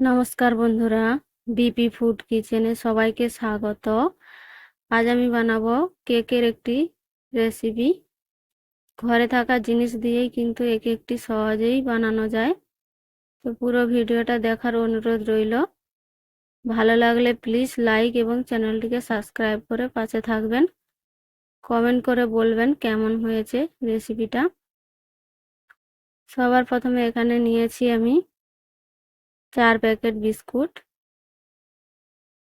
নমস্কার বন্ধুরা, BP food কিচেনে সবাইকে স্বাগত। আজ আমি বানাবো কেকের একটি রেসিপি। ঘরে থাকা জিনিস দিয়েই কিন্তু এই একটি সহজেই বানানো যায়। তো পুরো ভিডিওটা দেখার অনুরোধ রইল। ভালো লাগলে প্লিজ লাইক এবং চ্যানেলটিকে সাবস্ক্রাইব করে পাশে থাকবেন। কমেন্ট করে বলবেন কেমন হয়েছে রেসিপিটা। সবার প্রথমে এখানে নিয়েছি আমি চার প্যাকেট বিস্কুট।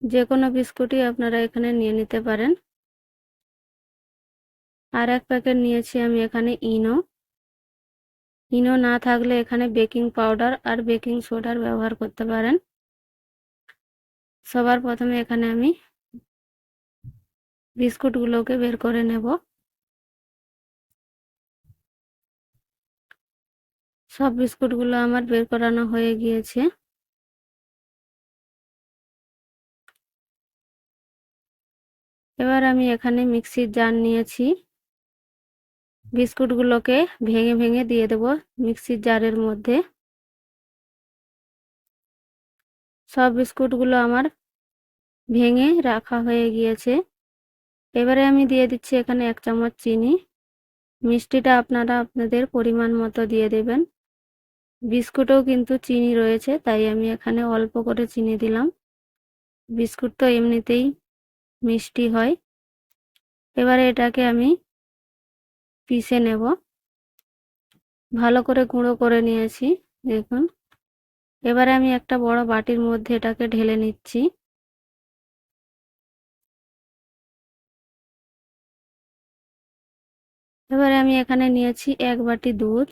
যে কোনো বিস্কুটই আপনারা এখানে নিয়ে নিতে পারেন। আর এক প্যাকেট নিয়েছি আমি এখানে ইনো। ইনো না থাকলে এখানে বেকিং পাউডার আর বেকিং সোডার ব্যবহার করতে পারেন। সবার প্রথমে এখানে আমি বিস্কুটগুলোকে বের করে নেব। সব বিস্কুটগুলো আমার বের করানো হয়ে গিয়েছে। এবার আমি এখানে মিক্সির জার নিয়েছি। বিস্কুটগুলোকে ভেঙে ভেঙে দিয়ে দেব মিক্সির জারের মধ্যে। সব বিস্কুটগুলো আমার ভেঙে রাখা হয়ে গিয়েছে। এবারে আমি দিয়ে দিচ্ছি এখানে এক চামচ চিনি। মিষ্টিটা আপনারা আপনাদের পরিমাণ মতো দিয়ে দেবেন। বিস্কুটেও কিন্তু চিনি রয়েছে, তাই আমি এখানে অল্প করে চিনি দিলাম। বিস্কুট তো এমনিতেই মিষ্টি হয়। এবারে এটাকে আমি পিষে নেব। ভালো করে গুঁড়ো করে নিয়েছি, দেখুন। এবারে আমি একটা বড় বাটির মধ্যে এটাকে ঢেলে নিচ্ছি। এবারে আমি এখানে নিয়েছি এক বাটি দুধ।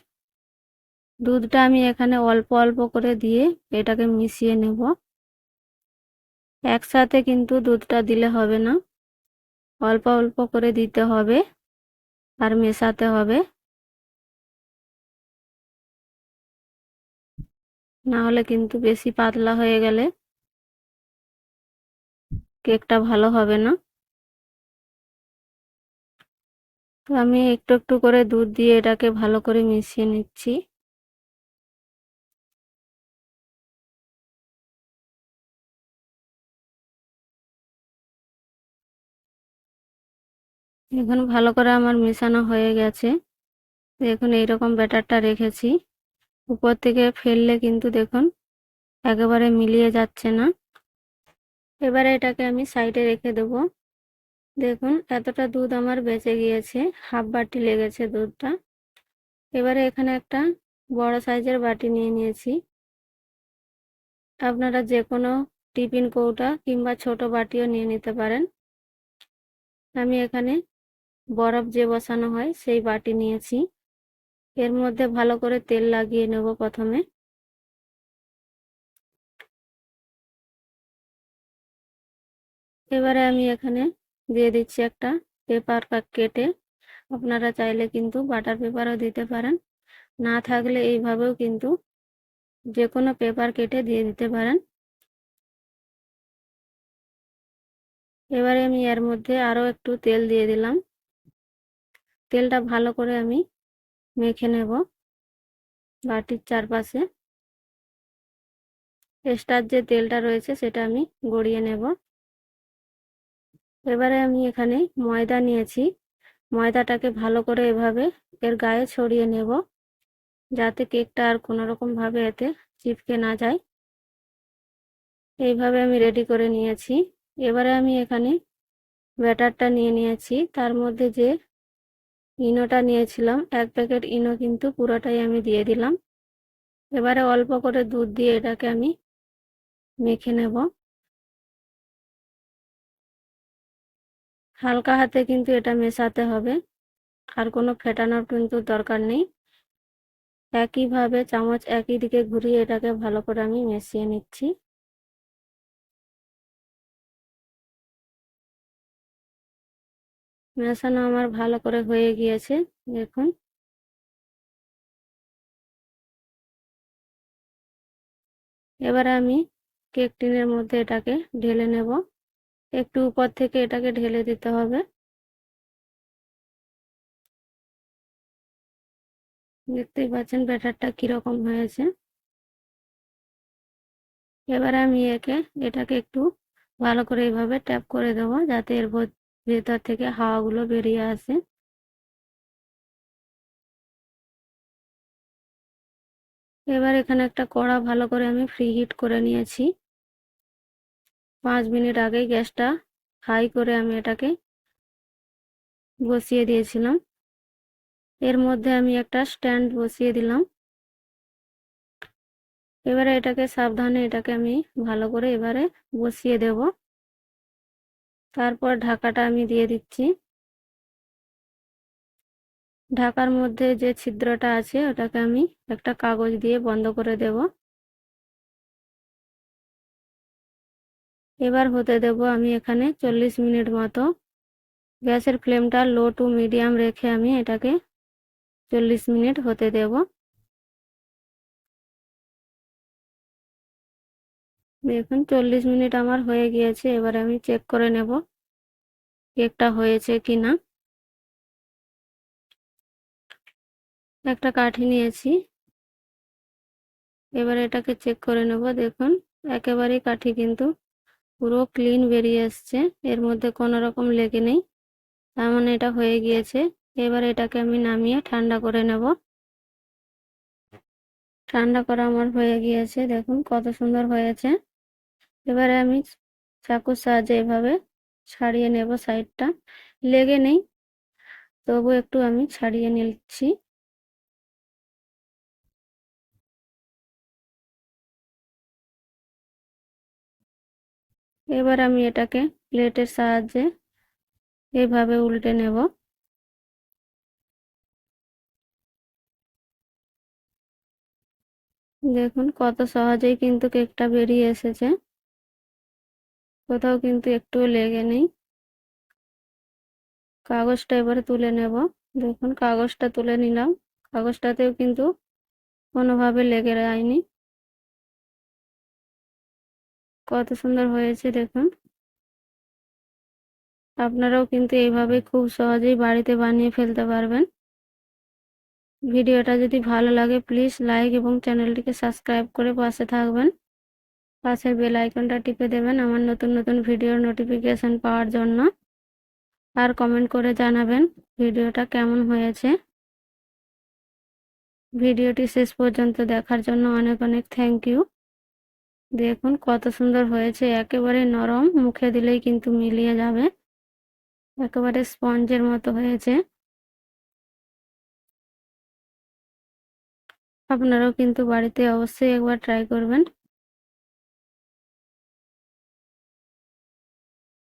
দুধটা আমি এখানে অল্প অল্প করে দিয়ে এটাকে মিশিয়ে নেব। একসাথে কিন্তু দুধটা দিলে হবে না। অল্প অল্প করে দিতে হবে আর মেশাতে হবে। না হলে কিন্তু বেশি পাতলা হয়ে গেলে কেকটা ভালো হবে না। তো আমি একটু একটু করে দুধ দিয়ে এটাকে ভালো করে মিশিয়ে নিচ্ছি। এখন ভালো করে আমার মেশানো হয়ে গেছে। দেখুন এইরকম ব্যাটারটা রেখেছি। উপর থেকে ফেললে কিন্তু দেখুন, একেবারে মিলিয়ে যাচ্ছে না। এবারে এটাকে আমি সাইডে রেখে দেব। দেখুন, এতটা দুধ আমার বেঁচে গিয়েছে, হাফ বাটি লেগেছে দুধটা। এবারে এখানে একটা বড় সাইজের বাটি নিয়ে নিয়েছি। আপনারা যে কোনো টিফিন কৌটা কিংবা ছোট বাটিও নিয়ে নিতে পারেন। আমি এখানে বরফ যে বসানো হয়, সেই বাটি নিয়েছি। এর মধ্যে ভালো করে তেল লাগিয়ে নেব প্রথমে। এবারে আমি এখানে দিয়ে দিচ্ছি একটা পেপার কেটে আপনারা চাইলে কিন্তু বাটার পেপারও দিতে পারেন। না থাকলে এইভাবেও কিন্তু যে কোনো পেপার কেটে দিয়ে দিতে পারেন। এবারে আমি এর মধ্যে আরও একটু তেল দিয়ে দিলাম। তেলটা ভালো করে আমি মেখে নেব বাটির চারপাশে। এক্সট্রার যে তেলটা রয়েছে সেটা আমি গড়িয়ে নেব। এবারে আমি এখানে ময়দা নিয়েছি। ময়দাটাকে ভালো করে এভাবে এর গায়ে ছড়িয়ে নেব যাতে কেকটা আর কোনো ভাবে এতে চিপকে না যায়। এইভাবে আমি রেডি করে নিয়েছি। এবারে আমি এখানে ব্যাটারটা নিয়ে নিয়েছি। তার মধ্যে যে ইনোটা নিয়েছিলাম। এক প্যাকেট ইনো কিন্তু পুরোটাই আমি দিয়ে দিলাম। এবারে অল্প করে দুধ দিয়ে এটাকে আমি মেখে নেব। হালকা হাতে কিন্তু এটা মেশাতে হবে। আর কোনো ফেটানোর কিন্তু দরকার নেই। একইভাবে চামচ একই দিকে ঘুরিয়ে এটাকে ভালো করে আমি মিশিয়ে নিচ্ছি। মেশানো আমার ভালো করে হয়ে গিয়েছে, দেখুন। এবারে আমি কেক টিনের মধ্যে এটাকে ঢেলে নেব। একটু উপর থেকে এটাকে ঢেলে দিতে হবে। দেখতেই পাচ্ছেন ব্যাটারটা কীরকম হয়েছে। এবারে আমি একে, এটাকে একটু ভালো করে এইভাবে ট্যাপ করে দেবো, যাতে এর ভেতর থেকে হাওয়াগুলো বেরিয়ে আসে। এবার এখানে একটা কড়া ভালো করে আমি ফ্রি হিট করে নিয়েছি। পাঁচ মিনিট আগেই গ্যাসটা হাই করে আমি এটাকে বসিয়ে দিয়েছিলাম। এর মধ্যে আমি একটা স্ট্যান্ড বসিয়ে দিলাম। এবারে এটাকে সাবধানে এটাকে আমি ভালো করে এবারে বসিয়ে দেব। তারপর ঢাকাটা আমি দিয়ে দিচ্ছি। ঢাকার মধ্যে যে ছিদ্রটা আছে, ওটাকে আমি একটা কাগজ দিয়ে বন্ধ করে দেব। এবার হতে দেব আমি এখানে চল্লিশ মিনিট মতো। গ্যাসের ফ্লেমটা লো টু মিডিয়াম রেখে আমি এটাকে চল্লিশ মিনিট হতে দেব। দেখুন, চল্লিশ মিনিট আমার হয়ে গিয়েছে, এবার আমি চেক করে নেব, কেকটা হয়েছে কি না একটা কাঠি নিয়েছি, এবার এটাকে চেক করে নেব, দেখুন, একেবারেই কাঠি কিন্তু পুরো ক্লিন বেরিয়ে এসছে, এর মধ্যে কোনো রকম লেগে নেই, তার মানে এটা হয়ে গিয়েছে, এবার এটাকে আমি নামিয়ে ঠান্ডা করে নেব। ঠান্ডা করা আমার হয়ে গিয়েছে, দেখুন কত সুন্দর হয়েছে। এবারে আমি চাকুর সাহায্যে এভাবে ছাড়িয়ে নেব সাইডটা। লেগে নেই, তবু একটু আমি ছাড়িয়ে নিচ্ছি। এবার আমি এটাকে প্লেটের সাহায্যে এইভাবে উল্টে নেব। দেখুন কত সহজেই কিন্তু কেকটা বেরিয়ে এসেছে। কোথাও কিন্তু একটুও লেগে নেই। কাগজটা এবারে তুলে নেব। দেখুন, কাগজটা তুলে নিলাম। কাগজটাতেও কিন্তু কোনোভাবে লেগে যায়নি। কত সুন্দর হয়েছে, দেখুন। আপনারাও কিন্তু এইভাবে খুব সহজেই বাড়িতে বানিয়ে ফেলতে পারবেন। ভিডিওটা যদি ভালো লাগে, প্লিজ লাইক এবং চ্যানেলটিকে সাবস্ক্রাইব করে পাশে থাকবেন। পাশের বেল আইকনটা টিপে দেবেন আমার নতুন নতুন ভিডিওর নোটিফিকেশন পাওয়ার জন্য। আর কমেন্ট করে জানাবেন ভিডিওটা কেমন হয়েছে। ভিডিওটি শেষ পর্যন্ত দেখার জন্য অনেক অনেক থ্যাংক ইউ দেখুন কত সুন্দর হয়েছে, একেবারে নরম, মুখে দিলেই কিন্তু মিলিয়ে যাবে। একেবারে স্পঞ্জের মতো হয়েছে। আপনারাও কিন্তু বাড়িতে অবশ্যই একবার ট্রাই করবেন।